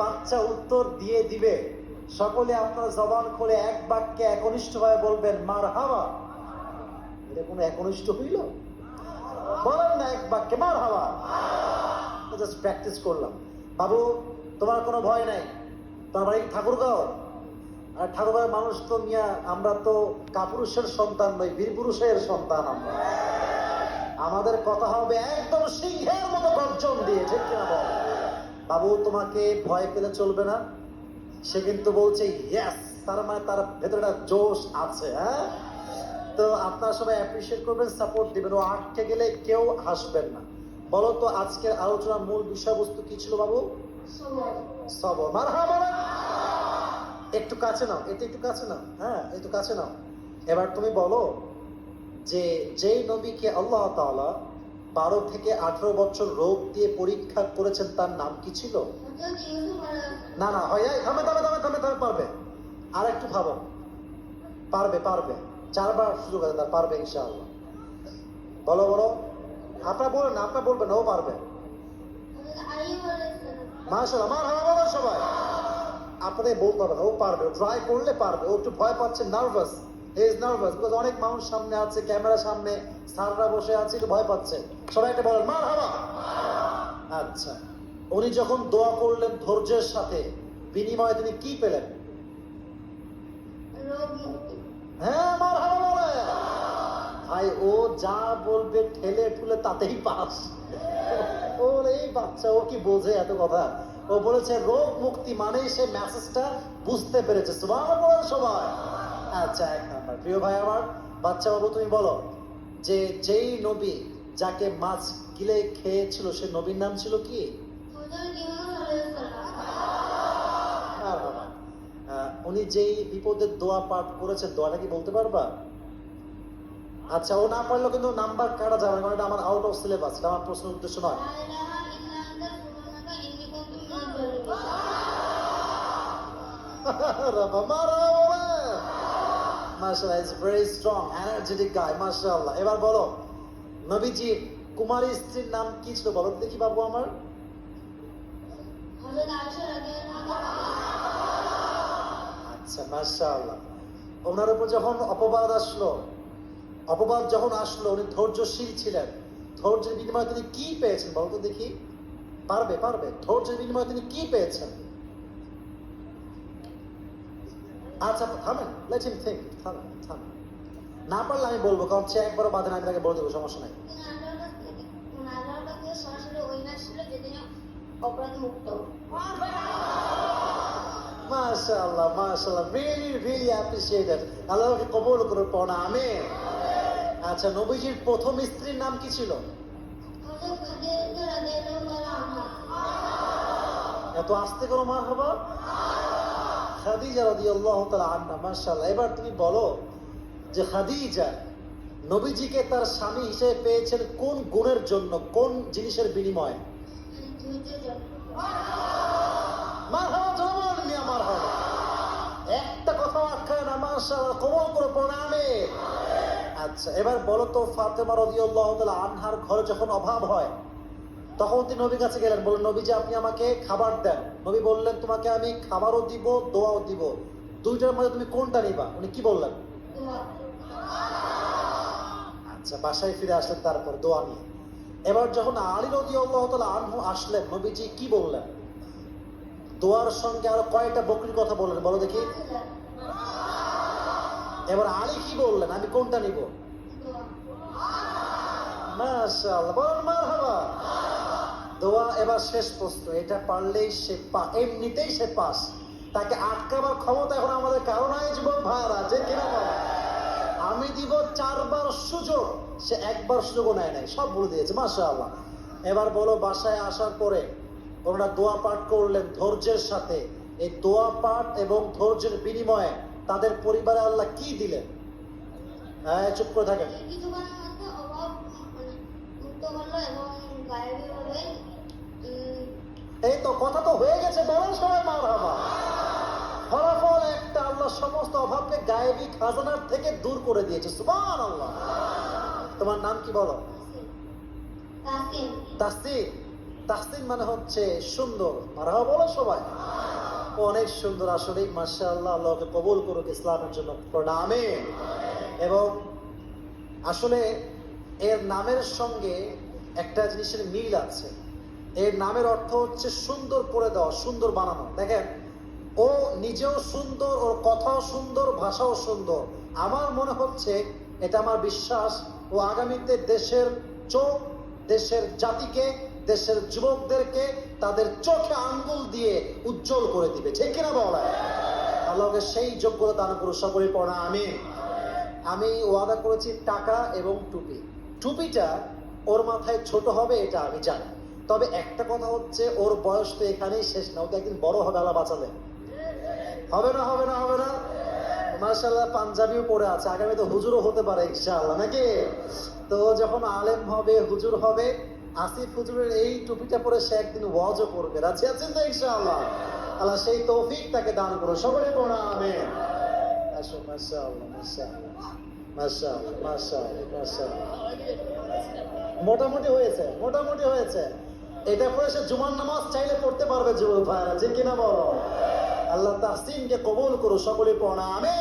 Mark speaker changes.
Speaker 1: বাচ্চা উত্তর দিয়ে দিবে। সকলে আপনার জবান খুলে এক বাক্যে একনিষ্ঠ ভাবে বলবেন মার হাওয়া এটা কোনো একনিষ্ঠ হইল? বলেন না এক বাক্যে মার হাওয়া জাস্ট প্র্যাকটিস করলাম। বাবু, তোমার কোনো ভয় নাই? তোমার বাড়ি ঠাকুরগাঁও? আর ঠাকুরগাঁওয়ের মানুষ তো মিয়া, আমরা তো কাপুরুষের সন্তান নই বীর পুরুষের সন্তান আমরা। আমাদের কথা হবে একদম সিংহের মতো গর্জন দিয়ে, ঠিক কিনা বল? বাবু, তোমাকে ভয় পেলে চলবে না। সে কিন্তু বলছে ইয়েস তার মানে তার ভেতরে জোশ আছে হ্যাঁ? তো আপনারা সবাই অ্যাপ্রিসিয়েট করবেন সাপোর্ট দিবেন। ও আটকে গেলে কেউ হাসবেন না। বলো তো, আজকের আলোচনার মূল বিষয়বস্তু কি ছিল বাবু? একটু কাছে নাও এটা একটু কাছে নাও হ্যাঁ একটু কাছে নাও। এবার তুমি বলো যে, যেই নবীকে আল্লাহ তাআলা বারো থেকে আঠারো বছর রোগ দিয়ে পরীক্ষা করেছেন, তার নাম কি ছিল? না না, হয় থামে থামে থামে থামে থামে, পারবে। আর একটু ভাবো। পারবে পারবে। চারবার সুযোগ আছে, তার পারবে ইনশাআল্লাহ। বলো বলো। আপনার বলেন, আপনার বলবেন, ও পারবে। মাশাআল্লাহ, আমার হাওয়া বলো সবাই। আপনাদের বলতে হবে না, ও পারবে ট্রাই করলে পারবে, ও একটু ভয় পাচ্ছে nervous he is nervous because অনেক মানুষ সামনে আছে ক্যামেরা সামনে স্যাররা বসে আছে একটু ভয় পাচ্ছে। সবাই একটা বলেন মার হাওয়া আচ্ছা উনি যখন দোয়া করলেন ধৈর্যের সাথে বিনিময়ে তিনি কি পেলেন? হ্যাঁ মার বলে। ভাই ও যা বলবে ঠেলে ঠুলে তাতেই পাস। ওর এই বাচ্চা ও কি বোঝে এত কথা? ও বলেছে রোগ মুক্তি মানেই সে মেসেজটা বুঝতে পেরেছে। বলেন সবাই। আচ্ছা এক নাম্বার। প্রিয় ভাই আমার বাচ্চা বাবু তুমি বলো যে যেই নবী যাকে মাছ গিলে খেয়েছিল সে নবীর নাম ছিল কি? আর বাবা। উনি যেই বিপদের দোয়া পাঠ করেছেন দোয়াটা কি বলতে পারবা? আচ্ছা ও না পারলেও কিন্তু নাম্বার কাটা যাবে না কারণ এটা আমার আউট অফ সিলেবাস এটা আমার প্রশ্নের উদ্দেশ্য নয়। Is very strong energetic guy এবার বলো নবীজি কুমারী স্ত্রীর নাম কি ছিল বলো দেখি বাবু আমার? আচ্ছা ওনার উপর যখন অপবাদ আসলো, অপবাদ যখন আসলো, উনি ধৈর্যশীল ছিলেন। ধৈর্যের বিনিময়ে তিনি কি পেয়েছেন বলতো দেখি। পারবে পারবে। ধৈর্যের বিনিময়ে তিনি কি পেয়েছেন? আচ্ছা থামেন লেট হিম থিঙ্ক থামেন থামেন। না পারলে আমি বলব কারণ সে একবারও বাধে না আমি তাকে বলে দেবো সমস্যা নাই। মাশাআল্লাহ মাশাআল্লাহ রিয়েলি রিয়েলি অ্যাপ্রিসিয়েটেড আল্লাহ ওকে কবুল করুন পড়া আমিন। আচ্ছা নবীজির প্রথম স্ত্রীর নাম কি ছিল? এত আস্তে করো মার হবা? খাদিজা রাদিয়াল্লাহু তাআলা আনহা, মাশাআল্লাহ, এবার তুমি বলো যে খাদিজা নবীজিকে তার স্বামী হিসেবে পেয়েছেন কোন গুণের জন্য, কোন জিনিসের বিনিময়ে? একটা কথা আখ্যায় না করে, প্রণামে। আচ্ছা এবার বলো তো ফাতেমা রাদিয়াল্লাহু তাআলা আনহার ঘরে যখন অভাব হয় তখন তিনি নবীর কাছে গেলেন, বললেন, নবীজি, আপনি আমাকে খাবার দেন। নবী বললেন, তোমাকে আমি খাবারও দিব, দোয়াও দিব। দুইটার মধ্যে তুমি কোনটা নিবা? উনি কি বললেন? আচ্ছা বাসায় ফিরে আসলেন তারপর দোয়া নিয়ে। এবার যখন আলী রাদিয়াল্লাহু তাআলা আনহু আসলেন, নবীজি কি বললেন? দোয়ার সঙ্গে আরও কয়েকটা বকরির কথা বললেন, বলো দেখি। এবার আলী কি বললেন? আমি কোনটা নিব? মাশাআল্লাহ, বলেন, মারহাবা। দোয়া এবার শেষ প্রশ্ন, এটা পারলেই সে পা, এমনিতেই সে পাস। তাকে আটকাবার ক্ষমতা এখন আমাদের কারণ নাই, যুবক ভাইয়ারা, যে কিনা আমি দিব চারবার সুযোগ, সে একবার সুযোগও নেয় নাই, সব বলে দিয়েছে, মাশাআল্লাহ। এবার বলো, বাসায় আসার পরে ওনারা দোয়া পাঠ করলেন ধৈর্যের সাথে। এই দোয়া পাঠ এবং ধৈর্যের বিনিময়ে তাদের পরিবারে আল্লাহ কি দিলেন? হ্যাঁ চুপ করে থাকেন।
Speaker 2: এই
Speaker 1: তো কথা তো হয়ে গেছে বলেন সবাই মার হাবা ফলাফল একটা আল্লাহ সমস্ত অভাবকে গায়েবী খাজানার থেকে দূর করে দিয়েছে সুমান আল্লাহ তোমার নাম কি বলো?
Speaker 2: তাসকিন।
Speaker 1: তাসদিক মানে হচ্ছে সুন্দর। মারহাবা বলো সবাই। অনেক সুন্দর আসলে মাসা আল্লাহ আল্লাহকে কবুল করুক ইসলামের জন্য। প্রণামে। এবং আসলে এর নামের সঙ্গে একটা জিনিসের মিল আছে। এর নামের অর্থ হচ্ছে সুন্দর করে দেওয়া, সুন্দর বানানো। দেখেন, ও নিজেও সুন্দর, ওর কথাও সুন্দর, ভাষাও সুন্দর। আমার মনে হচ্ছে এটা আমার বিশ্বাস, ও আগামীতে দেশের চোখ, দেশের জাতিকে, দেশের যুবকদেরকে তাদের চোখে আঙ্গুল দিয়ে উজ্জ্বল করে দিবে। ঠিক কিনা বলা আল্লাহকে সেই যোগ্যতা দান করুন সকলে পড়া আমি আমি ওয়াদা করেছি টাকা এবং টুপি। টুপিটা ওর মাথায় ছোট হবে, এটা আমি জানি। তবে একটা কথা হচ্ছে, ওর বয়স তো এখানেই শেষ না, ও তো একদিন বড় হবে আলা বাঁচালে। হবে না হবে না হবে না। মার্শাল্লাহ পাঞ্জাবিও পরে আছে আগামী তো হুজুরও হতে পারে, ইনশাআল্লাহ, নাকি? তো যখন আলেম হবে, হুজুর হবে, আসিফ হুজুরের এই টুপিটা পরে সে একদিন ওয়াজও করবে। রাজি আছেন তো, ইনশাআল্লাহ? আল্লাহ সেই তৌফিক তাকে দান করো সকলে পড়া আমি মোটামুটি হয়েছে মোটামুটি হয়েছে। এটা পরে সে জুমার নামাজ চাইলে পড়তে পারবে যুবক ভাইরা যে কিনা বলো? আল্লাহ তাহসিনকে কবুল করো সকলে পড়া আমি